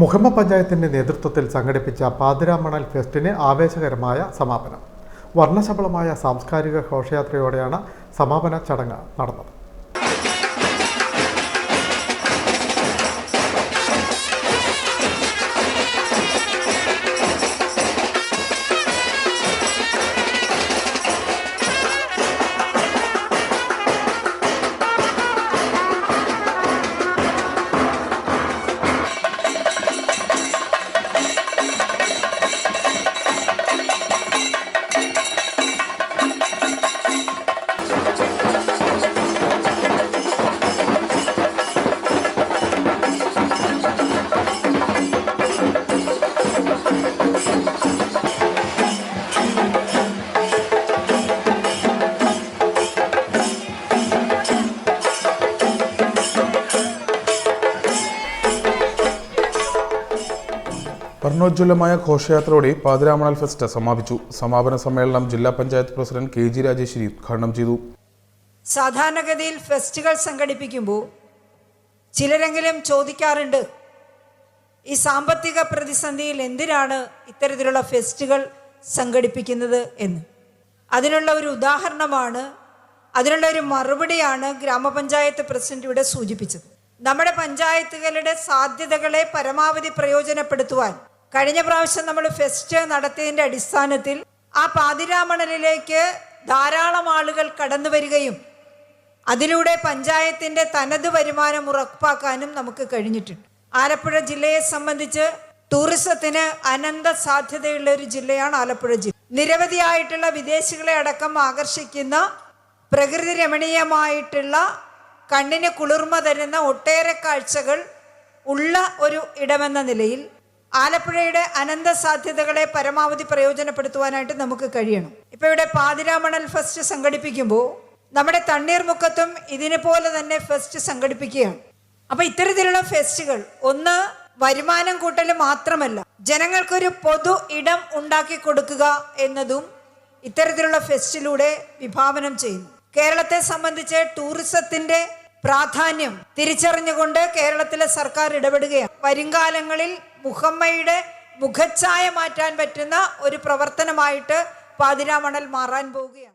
മുഹമ്മ പഞ്ചായത്തിന്റെ നേതൃത്വത്തിൽ സംഘടിപ്പിച്ച പാതിരാമണൽ ഫെസ്റ്റിന് ആവേശകരമായ സമാപനം. വർണശബളമായ സാംസ്കാരിക ഘോഷയാത്രയോടെയാണ് സമാപന ചടങ്ങ് നടന്നത്. വർണോജ്വലമായ ഘോഷയാത്രയോടെ പാതിരാമണൽ ഫെസ്റ്റ് സമാപിച്ചു. സമാപന സമ്മേളനം ജില്ലാ panchayat president K G Rajeswari ഉദ്ഘാടനം ചെയ്തു. സാധാരണഗതിയിൽ ഫെസ്റ്റുകൾ സംഘടിപ്പിക്കുമ്പോൾ ചിലരെങ്കിലും ചോദിക്കാറുണ്ട് ഈ സാമ്പത്തിക പ്രതിസന്ധിയിൽ എന്തിനാണ് ഇത്തരത്തിലുള്ള ഫെസ്റ്റുകൾ സംഘടിപ്പിക്കുന്നത്? എന്ന്. അതിനുള്ള ഒരു ഉദാഹരണമാണ് അതിനുള്ള ഒരു മറുപടിയാണ് ഗ്രാമപഞ്ചായത്ത് പ്രസിഡന്റ് ഇവിടെ സൂചിപ്പിച്ചത്. നമ്മുടെ പഞ്ചായത്തുകളുടെ സാധ്യതകളെ പരമാവധി പ്രയോജനപ്പെടുത്തുവാൻ കഴിഞ്ഞ പ്രാവശ്യം നമ്മൾ ഫെസ്റ്റ് നടത്തിയതിന്റെ അടിസ്ഥാനത്തിൽ ആ പാതിരാമണലിലേക്ക് ധാരാളം ആളുകൾ കടന്നു വരികയും അതിലൂടെ പഞ്ചായത്തിന്റെ തനത് വരുമാനം ഉറപ്പാക്കാനും നമുക്ക് കഴിഞ്ഞിട്ടുണ്ട്. ആലപ്പുഴ ജില്ലയെ സംബന്ധിച്ച് ടൂറിസത്തിന് അനന്ത സാധ്യതയുള്ള ഒരു ജില്ലയാണ് ആലപ്പുഴ ജില്ല. നിരവധിയായിട്ടുള്ള വിദേശികളെ അടക്കം ആകർഷിക്കുന്ന പ്രകൃതി രമണീയമായിട്ടുള്ള കണ്ണിന് കുളിർമ തരുന്ന ഒട്ടേറെ കാഴ്ചകൾ ഉള്ള ഒരു ഇടമെന്ന നിലയിൽ ആലപ്പുഴയുടെ അനന്ത സാധ്യതകളെ പരമാവധി പ്രയോജനപ്പെടുത്തുവാനായിട്ട് നമുക്ക് കഴിയണം. ഇപ്പൊ ഇവിടെ പാതിരാമണൽ ഫെസ്റ്റ് സംഘടിപ്പിക്കുമ്പോൾ നമ്മുടെ തണ്ണീർമുക്കത്തും ഇതിനെ പോലെ തന്നെ ഫെസ്റ്റ് സംഘടിപ്പിക്കുകയാണ്. അപ്പൊ ഇത്തരത്തിലുള്ള ഫെസ്റ്റുകൾ ഒന്ന് വരുമാനം കൂട്ടൽ മാത്രമല്ല ജനങ്ങൾക്കൊരു പൊതു ഇടം ഉണ്ടാക്കി കൊടുക്കുക എന്നതും ഇത്തരത്തിലുള്ള ഫെസ്റ്റിലൂടെ വിഭാവനം ചെയ്യുന്നു. കേരളത്തെ സംബന്ധിച്ച് ടൂറിസത്തിന്റെ പ്രാധാന്യം തിരിച്ചറിഞ്ഞുകൊണ്ട് കേരളത്തിലെ സർക്കാർ ഇടപെടുകയാണ്. വരുംകാലങ്ങളിൽ മുഹമ്മയുടെ മുഖച്ഛായ മാറ്റാൻ പറ്റുന്ന ഒരു പ്രവർത്തനമായിട്ട് പാതിരാമണൽ മാറാൻ പോവുകയാണ്.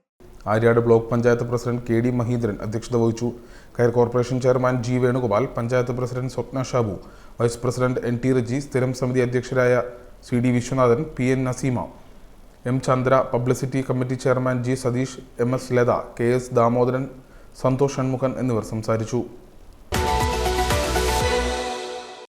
Aryad block panchayat president K D Mahindran അധ്യക്ഷത വഹിച്ചു. കയർ corporation chairman G Venugopal panchayat president Swapna Shabu vice president N T Reji സ്ഥിരം സമിതി അധ്യക്ഷരായ C D Viswanathan P N Naseema M Chandra publicity committee chairman G Satheesh M S Latha K S Damodaran Santhosh Shanmukhan എന്നിവർ സംസാരിച്ചു.